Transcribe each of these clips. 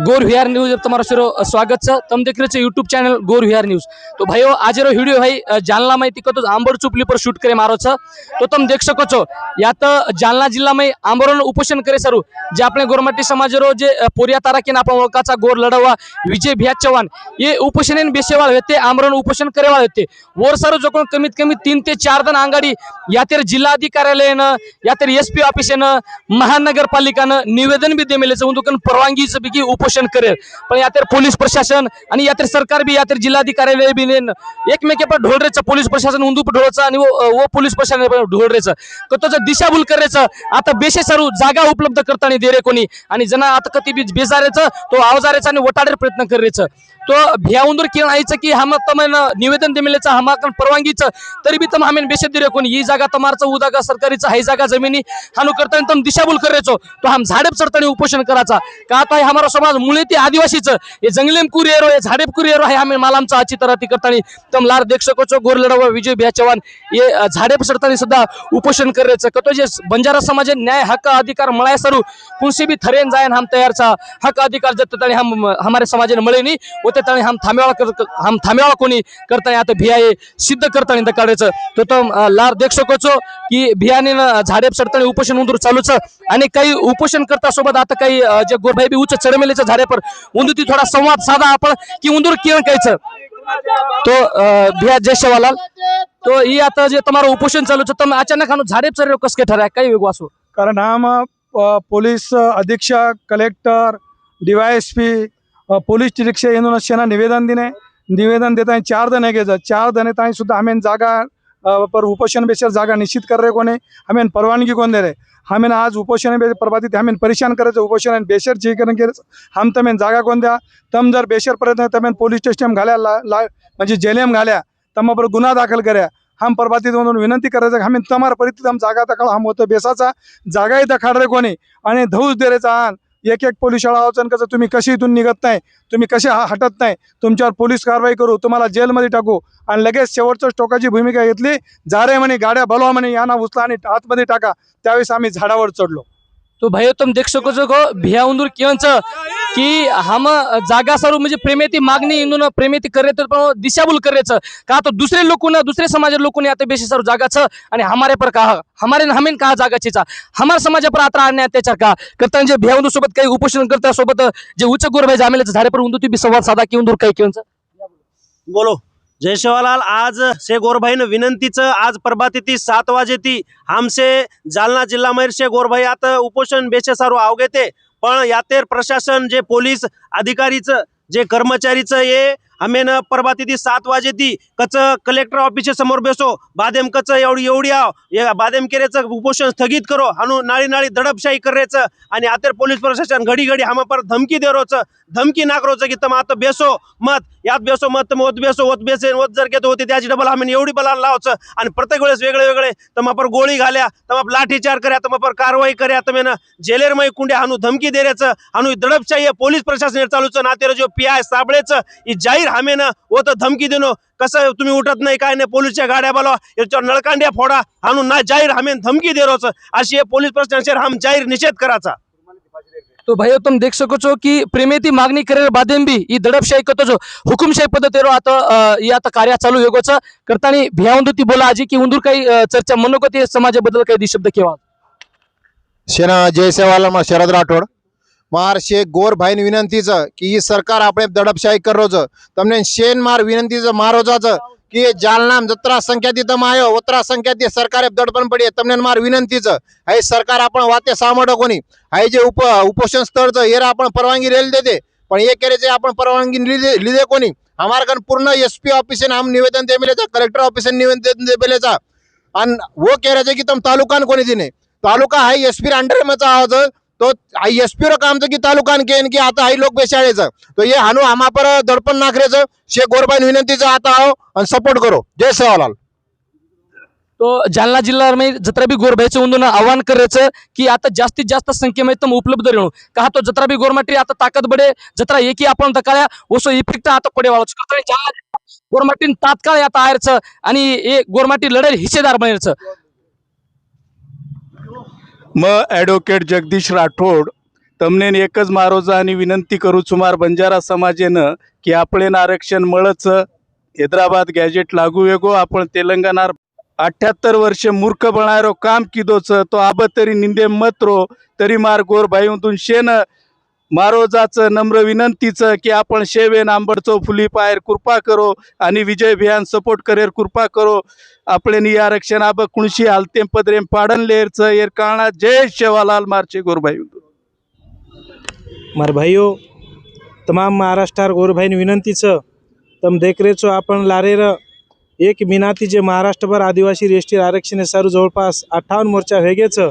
गोर VR news तुम्हारा sir स्वागत तम देखने से यूट्यूब चैनल गोर व्हीआर न्यूज। तो भाई वो आज रो वीडियो भाई जालना में तिकत तो आंबर चुपली पर शूट करे मारो तो तुम देख सको छो या जालना जिला में आंबर उपोषण करे सर जे अपने गोरमाटी समाज रो जे पोरिया तारा के नापा ओळखाचा गोर लढावा विजय भ्यात चव्हाण ये उपोषण बेसे होते आंबर उपोषण करे वाले होते। वर सर जो कमीत कमी तीन ते चार जन आंगाड़ी या तो जिला अधिकारी या तो एस पी ऑफिस महानगर पालिका निवेदन भी दे मिले परवांगी पैकी उपोषण उपोषण करेल. पण यातर पोलीस प्रशासन आणि यातर सरकार बी यातर जिल्हाधिकारी बी नेन एकमेके पण ढोलरेचं पोलीस प्रशासन उंदू ढोळचं आणि वो पोलीस प्रशासन ढोल ढोलरेचं तर त्याचं दिशाभूल करायचं आता बेशे सारू जागा उपलब्ध करताना दे रे कोणी. आणि जना आता कधी बी बेजारायचं तो आवजारेचं आणि वटाडेर प्रयत्न करायचं तो भियाउंदूर किरण आईचं की हम तमन निवेदन देमेलेचं हमाकन परवानगीचं तरी बी तम हमेन बेशे दिरे कोणी. ही जागा तमारचं उदागा सरकारीचं हाई जागा जमिनी. हानू करताना तम दिशाभूल करायचो तो हम झाडप चढताना उपोषण करायचा का आता हमारा समाज मुळे ते आदिवासीचं. हे जंगलेम कुरियर हे झाडेप कुरियर आहे आम्ही मालामचा आमचा तरह ती करताना तम लार देख सको છો गोर लढावा विजय भिया चव्हाण. हे झाडे झाडेप सुद्धा उपोषण करायचं. कतो जे बंजारा समाज न्याय हक्क अधिकार मळाय सरू कुणसी भी थरेन जायन हम तयारचा हक्क अधिकार जत हम हमारे समाज मळे नी होते तणी हम थांबेवाळा कर हम थांबेवाळा कोणी करताना आता भियाये सिद्ध करताना तर काढायचं. तो तम लार देख सको की भियाने झाडेप चढताना उपोषण उंदूर चालूच. आणि काही उपोषण करता सोबत आता काही जे गोरभाई बी उच्च कैसे झाड़े पर उनदू थी थोड़ा संवाद साधा आपण कि उंदूर किरण कैसे तो भिया जय तो ही आता जे તમારું ઉપોષણ ચાલુ છે તમે અચાનક આનું ઝાડેપ સર કસકે ઠરાય કઈ વેગવાસો કારણ આમાં પોલીસ અધિક્ષક કલેક્ટર ડીવાયએસપી पोलीस निरीक्षक येऊन त्यांना निवेदन दिने निवेदन देताना चार जण गेले. चार जण ताई सुद्धा आम्ही जागा पर उपोषण बेसर जागा निश्चित कर रहे कोने? हमें परवानगी कौन दे रहे? हमें आज उपोषण प्रभावित हमें परेशान करे उपोषण बेसर जी कर के हम तमें जागा कोण द्या? तम जर बेसर पर तमें पोलीस स्टेशन घाल्या ला ला म्हणजे जेलेम घाल्या। तमाबर गुन्हा दाखल कर। हम प्रभाती दोन विनंती करायचं हमें तमार परिस्थिती हम जागा दखाल हम होतं बेसाचा। जागाही दखाड रे कोणी आणि धौस दे रेचा आण एक एक पोलीस शाळा अवचनकाचं तुम्ही कशी इथून निघत नाही तुम्ही कसे हा हटत नाही तुमच्यावर पोलीस कारवाई करू तुम्हाला जेलमध्ये टाकू आणि लगेच शेवटचं टोकाची भूमिका घेतली जारे म्हणे गाड्या बलवा म्हणे यांना उचला आणि आतमध्ये टाका. त्यावेळेस आम्ही झाडावर चढलो. तो भाई तुम देख सको भिया उंदूर क्यों की हम जागा सरू म्हणजे प्रेमेती मागणी इंदून प्रेमेती करे तर दिशाभूल करेच का तो दुसरे लोकून दुसरे समाज लोकून आता बेशी सरू जागा छ. आणि हमारे पर कहा हमारे हमेन कहा जागा छेचा हमार समाजा पर आता अन्याय अत्याचार का? करता जे भेवंदू सोबत काही उपोषण करता सोबत जे उच्च गोरभाई जामेले झाले पर उंदू ती बी संवाद साधा की उंदूर काही केवन बोलो. जय सेवालाल आज से गोरभाईनं विनंतीचं आज प्रभाती सात वाजे ती हमसे जालना जिल्हा मैर शे गोरभाई आता उपोषण बेशे सारू आवगेते पण यातेर प्रशासन जे पोलीस अधिकारीचं जे कर्मचारीचं ये आम्ही परवा ती सात वाजे ती कच कलेक्टर ऑफिसच्या समोर बेसो बादेम कच एवढी एवढी आव बादेम केरेचं उपोषण स्थगित करो हानू नाळी नाळी दडपशाही करायचं आणि आतेर पोलीस प्रशासन घडी घडी हमा पर धमकी देरोचं धमकी नाकरोचं की तम आता बेसो मत यात बेसो मत मत बेसो होत बेसेन होत जर घेतो होते त्याची डबल आम्ही एवढी बला लावचं आणि प्रत्येक वेळेस वेगळे वेगळे. तमापर गोळी घाल्या तमाप लाठीचार कर्या तमापर कारवाई कर्या तमेन जेलेरमय कुंड्या कुंडे हानू धमकी देऱ्याचं आणू दडपशाही पोलीस प्रशासन चालूचं नातेर जो पी आय साबळेचं ही जाहीर हमेनं ओत धमकी देणं. कसं तुम्ही उठत नाही काय नाही पोलीसच्या गाड्या बोलवा याच्यावर नळकांड्या फोडा हानू ना जाहीर हमेन धमकी देरोच अशी हे पोलीस प्रशासनाचे हम जाहीर निषेध करायचा. તો ભાઈઓ તમે દેખ શકો છો કે પ્રેમેથી માગણી કરેલ બાદેમ બી ઈ દડપશાહી કરતો છો હુકુમશાહી પદ્ધતિરો आता अ, ઈ आता कार्य चालू योगो छ करतानी भ्या उंदूर ती बोला आजी की उंदूर काही अ, चर्चा मनोगती समाजाबद्दल काही दी शब्द केवा सेना जय सेवालाल शरद राठोड મારશે ગોર ભાઈને વિનંતી છે કે એ સરકાર આપણે દડપશાહી કરો છે તમને શેન માર વિનંતી છે મારો છે की जालना जत्रा संख्या तिथं माय हो, ओत्रा संख्या ती सरकार दडपण पडी आहे तमने मार विनंतीचं. हे सरकार आपण वाते सामडो कोणी. हे जे उप उपोषण स्थळचं येर आपण परवानगी रेल देते. पण हे जे आपण परवानगी लिदे लिदे कोणी. आम्हाला कारण पूर्ण एस पी ऑफिस आम निवेदन दे मिळेचा कलेक्टर ऑफिस निवेदन दे मिळेचा आणि व केरायचं की तम तालुका कोणी दिने तालुका हा एस पी अंडरमेचा आहोत तो एसपी रो काम की तालुकान के की आता आई लोक बेशाळेचं तो ये हानू आमापर पर दडपण नाखरेचं. शे गोरबाई विनंतीचं आता आहो आणि सपोर्ट करो. जय सेवालाल तो जालना जिल्ह्यामध्ये जत्रा बी गोरभाईचं उंदून आव्हान करायचं की आता जास्तीत जास्त संख्येमध्ये तम उपलब्ध राहणं का तो जत्रा भी गोरमाटी आता ताकद बडे जत्रा एकी आपण दकाळ्या ओसो इफेक्ट आता पडे वाळच करताना जालना गोरमाटीन तात्काळ आता आयरचं आणि हे गोरमाटी लढेल हिस्सेदार बनायचं मग ॲडव्होकेट जगदीश राठोड तमनेन एकच मारोजा आणि विनंती करू सुमार बंजारा समाजेनं की आपलेन आरक्षण मळच. हैदराबाद गॅजेट लागू वेगो आपण तेलंगणार अठ्याहत्तर वर्ष मूर्ख बनायरो काम किदोच तो आबतरी निंदे मत रो तरी मार गोर भाई उतून शेन महाराजाचं नम्र विनंतीचं की आपण शेवे नांबडचो फुली पायर कृपा करो आणि विजय भियान सपोर्ट करेर कृपा करो. आपले नि आरक्षण आब कुणशी हालतेम पदरेम पाडन लेरच येर काळा जय शेवालाल मारचे गोरभाई मार भाईओ तमाम महाराष्ट्रार गोरभाईन विनंतीचं तम देखरेचो आपण लारेर एक मिनाती जे महाराष्ट्रभर आदिवासी रेष्टीर आरक्षण सारू जवळपास अठ्ठावन्न मोर्चा वेगेचं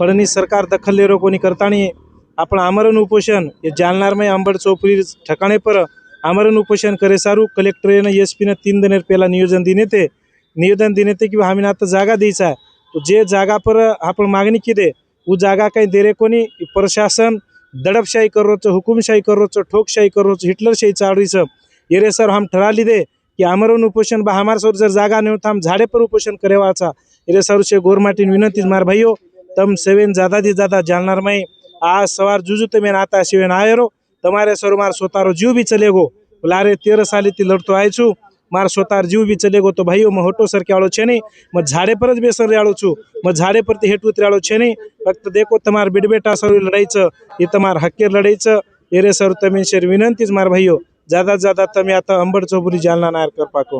पडणी सरकार दखल लेरो कोणी करताना आपण आमरण उपोषण हे जालनारमय आंबड चौपरी ठिकाणे पर आमरण उपोषण करे सारू कलेक्टरेनं एस पीनं तीन दिनेर पहिला नियोजन दिने ते निवेदन दिने ते की आम्ही आता जागा द्यायचा आहे तो जे जागा पर आपण मागणी केली वो जागा काही दे रे कोणी प्रशासन दडपशाही कर रोचं हुकुमशाही कर रोचं ठोकशाही कर रोचं हिटलरशाही चाळीचं ये सर हम ठरा लिदे कि आमरण उपोषण बा हमार सर जर जागा नहीं होता हम झाड़े पर उपोषण करे वाचा ये सर से गोरमाटीन विनंती मार भाइयों तम सेवेन ज्यादा થી ज्यादा જાણનાર મય આ સવાર જુજુ તમે નાતા સિવેન આયરો તમારે સર માર સોતારો જીવ બી ચલેગો લારે તેર સાલીથી લડતો આય છું માર સોતાર જીવ બી ચલેગો તો ભાઈઓ મ હોટો સરક્યાળો છે નહીં મ ઝાડે પર જ બેસર રહ્યાળો છું મ ઝાડે પરથી હેઠ ઉતર્યાળો છે નહીં ફક્ત દેખો તમાર બેડબેટા સર લડાઈ છે એ તમાર હક્કેર લડાઈ છે એરે સર તમે શેર વિનંતી જ માર ભાઈઓ જ્યાદા જ્યાદા તમે आता अंबड चौपुरी जालना नायर कर पाको